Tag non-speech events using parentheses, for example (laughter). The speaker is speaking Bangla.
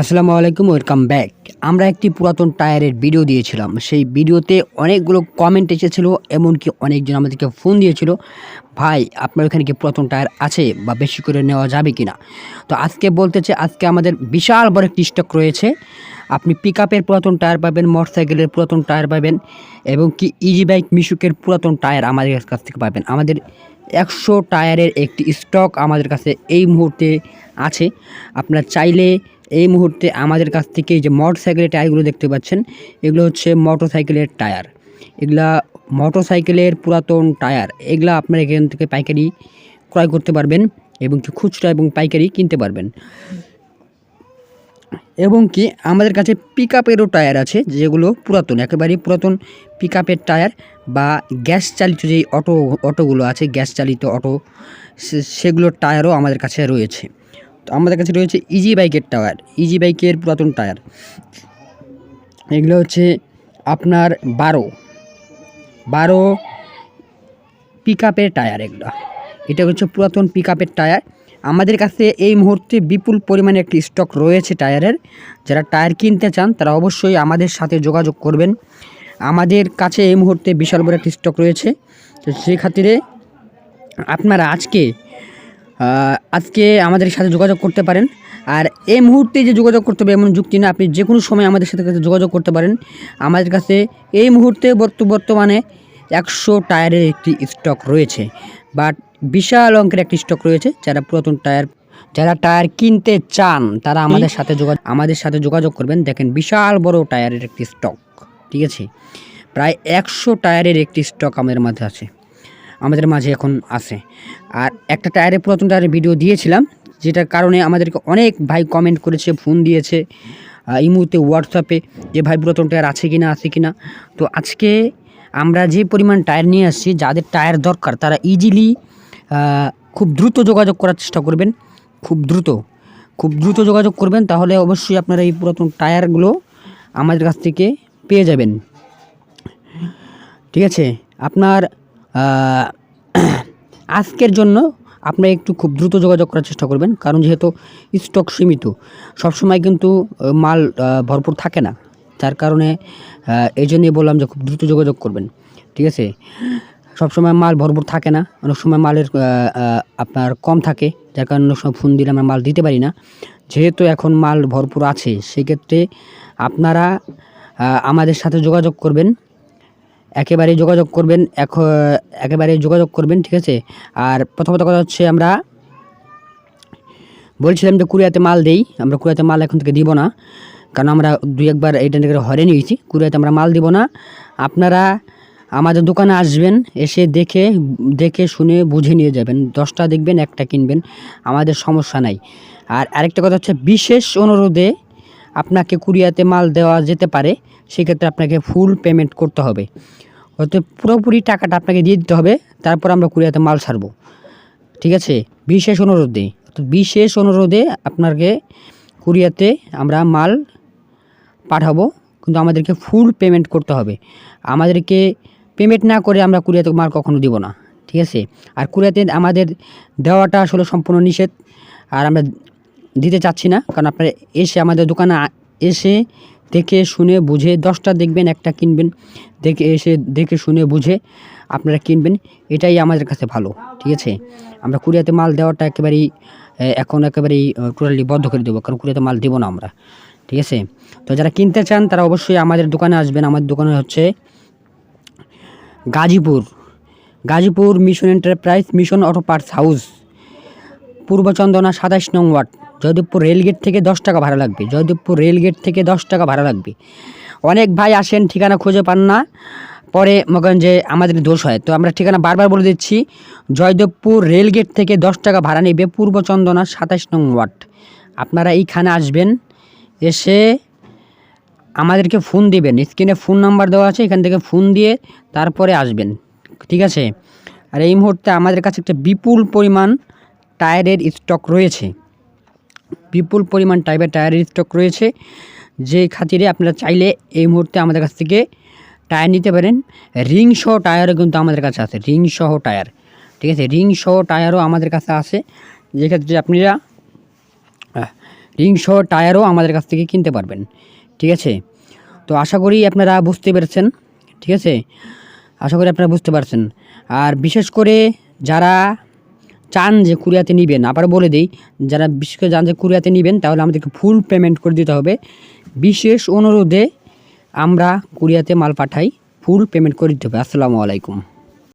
আসসালামু আলাইকুম, ওয়েলকাম ব্যাক। আমরা একটি পুরাতন টায়ারের ভিডিও দিয়েছিলাম। সেই ভিডিওতে অনেকগুলো কমেন্ট এসেছিল, এমনকি অনেকজন আমাদেরকে ফোন দিয়েছিল, ভাই, আপনার ওখানে কি পুরাতন টায়ার আছে বা বেশি করে নেওয়া যাবে কি না তো আজকে বলতে চাই, আজকে আমাদের বিশাল বড় একটি স্টক রয়েছে। আপনি পিক আপের পুরাতন টায়ার পাবেন মোটরসাইকেলের পুরাতন টায়ার পাবেন, এবং কি ইজি বাইক মিশুকের পুরাতন টায়ার আমাদের কাছ থেকে পাবেন। আমাদের একশো টায়ারের একটি স্টক আমাদের কাছে এই মুহূর্তে আছে। আপনারা চাইলে এই মুহূর্তে আমাদের কাছ থেকে এই যে মোটর সাইকেলের টায়ারগুলো দেখতে পাচ্ছেন, এগুলো হচ্ছে মোটর সাইকেলের টায়ার এগুলা মোটর সাইকেলের পুরাতন টায়ার এগুলা আপনারা এখান থেকে পাইকারি ক্রয় করতে পারবেন এবং কি খুচরা এবং পাইকারি কিনতে পারবেন। এবং কি আমাদের কাছে পিক আপেরও টায়ার আছে, যেগুলো পুরাতন একেবারেই পুরাতন পিক আপের টায়ার বা গ্যাস চালিত যেই অটো অটোগুলো আছে গ্যাস চালিত অটো সেগুলোর টায়ারও আমাদের কাছে রয়েছে। আমাদের কাছে রয়েছে ইজি বাইকের টায়ার ইজি বাইকের পুরাতন টায়ার। এগুলো হচ্ছে আপনার বারো বারো পিক আপের টায়ার এগুলো। এটা হচ্ছে পুরাতন পিক আপের টায়ার। আমাদের কাছে এই মুহূর্তে বিপুল পরিমাণে একটি স্টক রয়েছে টায়ারের। যারা টায়ার কিনতে চান, তারা অবশ্যই আমাদের সাথে যোগাযোগ করবেন। আমাদের কাছে এই মুহূর্তে বিশাল বড় একটি স্টক রয়েছে। তো সেই খাতিরে আপনারা আজকে আজকে আমাদের সাথে যোগাযোগ করতে পারেন। আর এই মুহূর্তে যে যোগাযোগ করতে হবে এমন যুক্তি না, আপনি যে কোনো সময় আমাদের সাথে কাছে যোগাযোগ করতে পারেন। আমাদের কাছে এই মুহূর্তে বর্ত- বর্তমানে একশো টায়ারের একটি স্টক রয়েছে। বাট বিশাল অঙ্কের একটি স্টক রয়েছে, যারা পুরাতন টায়ার, যারা টায়ার কিনতে চান, তারা আমাদের সাথে যোগাযোগ, আমাদের সাথে যোগাযোগ করবেন। দেখেন, বিশাল বড় টায়ারের একটি স্টক ঠিক আছে? প্রায় একশো টায়ারের একটি স্টক আমাদের মাঝে আছে। আমাদের মাঝে এখন আছে। আর একটা টায়ারে পুরাতন টায়ারের ভিডিও দিয়েছিলাম, যেটার কারণে আমাদেরকে অনেক ভাই কমেন্ট করেছে ফোন দিয়েছে এই মুহূর্তে হোয়াটসঅ্যাপে যে ভাই পুরাতন টায়ার আছে কি না আছে কি না তো আজকে আমরা যে পরিমাণ টায়ার নিয়ে আসছি, যাদের টায়ার দরকার, তারা ইজিলি খুব দ্রুত যোগাযোগ করার চেষ্টা করবেন। খুব দ্রুত খুব দ্রুত যোগাযোগ করবেন, তাহলে অবশ্যই আপনারা এই পুরাতন টায়ারগুলো আমাদের কাছ থেকে পেয়ে যাবেন। ঠিক আছে? আপনার (clears throat) আজকের জন্য আপনারা একটু খুব দ্রুত যোগাযোগ করার চেষ্টা করবেন, কারণ যেহেতু স্টক সীমিত, সবসময় কিন্তু মাল ভরপুর থাকে না। যার কারণে এই জন্যই বললাম যে খুব দ্রুত যোগাযোগ করবেন, ঠিক আছে? সবসময় মাল ভরপুর থাকে না, অনেক সময় মালের আপনার কম থাকে, যার কারণে অনেক সময় ফোন দিলে আমরা মাল দিতে পারি না। যেহেতু এখন মাল ভরপুর আছে, সেক্ষেত্রে আপনারা আমাদের সাথে যোগাযোগ করবেন একেবারে যোগাযোগ করবেন, এক একেবারে যোগাযোগ করবেন, ঠিক আছে? আর প্রথমত কথা হচ্ছে আমরা বলছিলাম যে কুরিয়াতে মাল দেই, আমরা কুরিয়াতে মাল এখন থেকে দিব না, কারণ আমরা দুই একবার এইটা থেকে হরে নিয়েছি কুরিয়াতে আমরা মাল দিব না। আপনারা আমাদের দোকানে আসবেন, এসে দেখে দেখে শুনে বুঝে নিয়ে যাবেন, দশটা দেখবেন, একটা কিনবেন, আমাদের সমস্যা নাই। আর আরেকটা কথা হচ্ছে, বিশেষ অনুরোধে আপনাকে কুরিয়াতে মাল দেওয়া যেতে পারে, সেক্ষেত্রে আপনাকে ফুল পেমেন্ট করতে হবে। হয়তো পুরোপুরি টাকাটা আপনাকে দিয়ে দিতে হবে, তারপর আমরা কুরিয়াতে মাল ছাড়বো। ঠিক আছে? বিশেষ অনুরোধে তো বিশেষ অনুরোধে আপনাকে কুরিয়াতে আমরা মাল পাঠাবো, কিন্তু আমাদেরকে ফুল পেমেন্ট করতে হবে। আমাদেরকে পেমেন্ট না করে আমরা কুরিয়াতে মাল কখনো দিব না। ঠিক আছে? আর কুরিয়াতে আমাদের দেওয়াটা আসলে সম্পূর্ণ নিষেধ, আর আমরা দিতে চাচ্ছি না, কারণ আপনারা এসে আমাদের দোকানে এসে দেখে শুনে বুঝে, দশটা দেখবেন, একটা কিনবেন, দেখে এসে দেখে শুনে বুঝে আপনারা কিনবেন, এটাই আমাদের কাছে ভালো, ঠিক আছে? আমরা কুরিয়াতে মাল দেওয়াটা একেবারেই এখন একেবারেই টোটালি বন্ধ করে দেবো, কারণ কুরিয়াতে মাল দেবো না আমরা, ঠিক আছে? তো যারা কিনতে চান, তারা অবশ্যই আমাদের দোকানে আসবেন। আমাদের দোকানে হচ্ছে Gazipur Gazipur mission enterprise mission auto parts house, পূর্ব চন্দনা সাতাশ নং ওয়ার্ড। জয়দেবপুর রেলগেট থেকে দশ টাকা ভাড়া লাগবে। জয়দেবপুর রেলগেট থেকে দশ টাকা ভাড়া লাগবে। অনেক ভাই আসেন, ঠিকানা খুঁজে পান না। পরে যে আমাদের দোষ হয়। তো আমরা ঠিকানা বারবার বলে দিচ্ছি, জয়দেবপুর রেলগেট থেকে দশ টাকা ভাড়া নেবে পূর্ব চন্দনা সাতাশ নং ওয়ার্ড। আপনারা এইখানে আসবেন, এসে আমাদেরকে ফোন দিবেন। স্ক্রিনে ফোন নাম্বার দেওয়া আছে, এখান থেকে ফোন দিয়ে তারপরে আসবেন। ঠিক আছে? আর এই মুহূর্তে আমাদের কাছে একটা বিপুল পরিমাণ টায়ারের স্টক রয়েছে। বিপুল পরিমাণ টাইপের টায়ারের স্টক রয়েছে। যে খাতিরে আপনারা চাইলে এই মুহূর্তে আমাদের কাছ থেকে টায়ার নিতে পারেন। রিং সহ টায়ারও কিন্তু আমাদের কাছে আছে, রিং সহ টায়ার। ঠিক আছে, রিং সহ টায়ারও আমাদের কাছে আছে। যে ক্ষেত্রে আপনারা রিং সহ টায়ারও আমাদের কাছ থেকে কিনতে পারবেন। ঠিক আছে, তো আশা করি আপনারা বুঝতে পেরেছেন। ঠিক আছে, আশা করি আপনারা বুঝতে পারছেন। আর বিশেষ করে যারা চান যে কুরিয়াতে নেবেন। আবার বলে দিই, যারা বিশেষ করে চান যে কুরিয়াতে নেবেন, তাহলে আমাদেরকে ফুল পেমেন্ট করে দিতে হবে। বিশেষ অনুরোধে আমরা কুরিয়াতে মাল পাঠাই ফুল পেমেন্ট করে দিতে হবে। আসসালামু আলাইকুম।